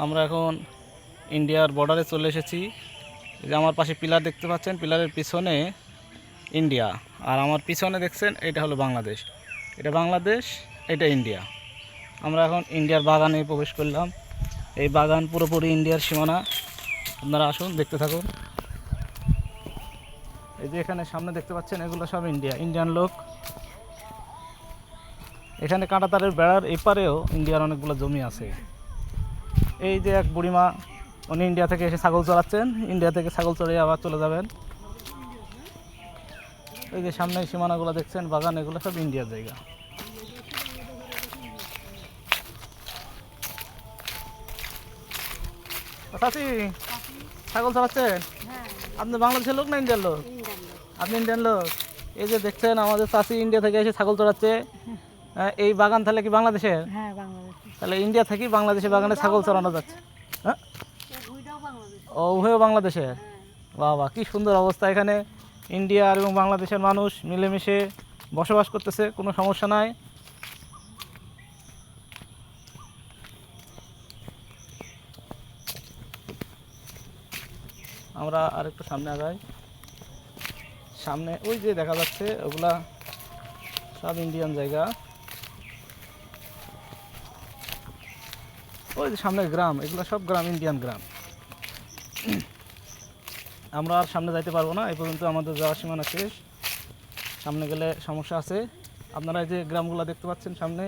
আমরা এখন ইন্ডিয়ার বর্ডারে চলে এসেছি। যে আমার পাশে পিলার দেখতে পাচ্ছেন, পিলারের পিছনে ইন্ডিয়া। আর আমার পিছনে দেখছেন, এটা হলো বাংলাদেশ। এটা বাংলাদেশ, এটা ইন্ডিয়া। আমরা এখন ইন্ডিয়ার বাগানে প্রবেশ করলাম। এই বাগান পুরোপুরি ইন্ডিয়ার সীমানা। আপনারা আসুন, দেখতে থাকুন। এই যে এখানে সামনে দেখতে পাচ্ছেন, এগুলো সব ইন্ডিয়া, ইন্ডিয়ান লোক। এখানে কাঁটাতারের বেড়ার এপারেও ইন্ডিয়ার অনেকগুলো জমি আছে। এই যে এক বুড়িমা উনি ইন্ডিয়া থেকে এসে ছাগল চড়াচ্ছেন। ইন্ডিয়া থেকে ছাগল চড়িয়ে আবার চলে যাবেন। এই যে সামনে সীমানাগুলো দেখছেন বাগান এগুলো সব ইন্ডিয়ার জায়গা। চাচি ছাগল চড়াচ্ছেন? আপনি বাংলাদেশের লোক না ইন্ডিয়ার লোক? আপনি ইন্ডিয়ান লোক? এই যে দেখছেন আমাদের চাষি ইন্ডিয়া থেকে এসে ছাগল চড়াচ্ছে। হ্যাঁ, এই বাগান তাহলে কি বাংলাদেশের? হ্যাঁ তাহলে ইন্ডিয়া থেকেই বাংলাদেশে বাগানে ছাগল চড়ানো যাচ্ছে। হ্যাঁ? ও উভয় বাংলাদেশের বাবা, কি সুন্দর অবস্থা এখানে। ইন্ডিয়া এবং বাংলাদেশের মানুষ মিলেমিশে বসবাস করতেছে, কোনো সমস্যা নাই। আমরা আরেকটু সামনে আগাই। সামনে ওই যে দেখা যাচ্ছে, ওগুলা সব ইন্ডিয়ান জায়গা। ওই যে সামনে গ্রাম, এগুলো সব গ্রাম ইন্ডিয়ান গ্রাম। আমরা আর সামনে যাইতে পারব না, এই পর্যন্ত আমাদের যাওয়ার সীমানা শেষ। সামনে গেলে সমস্যা আছে। আপনারা এই যে গ্রামগুলো দেখতে পাচ্ছেন সামনে,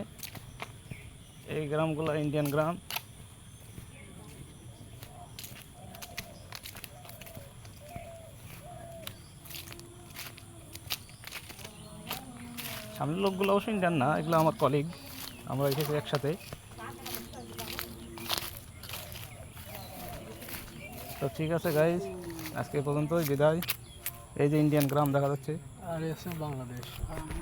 এই গ্রামগুলো ইন্ডিয়ান গ্রাম। সামনের লোকগুলো অবশ্যই ইন্ডিয়ান না, এগুলো আমার কলিগ আমরা এসেছি একসাথে। তো ঠিক আছে গাইজ আজকে পর্যন্তই, বিদায়। এই যে ইন্ডিয়ান গ্রাম দেখা যাচ্ছে। আর এসে বাংলাদেশ।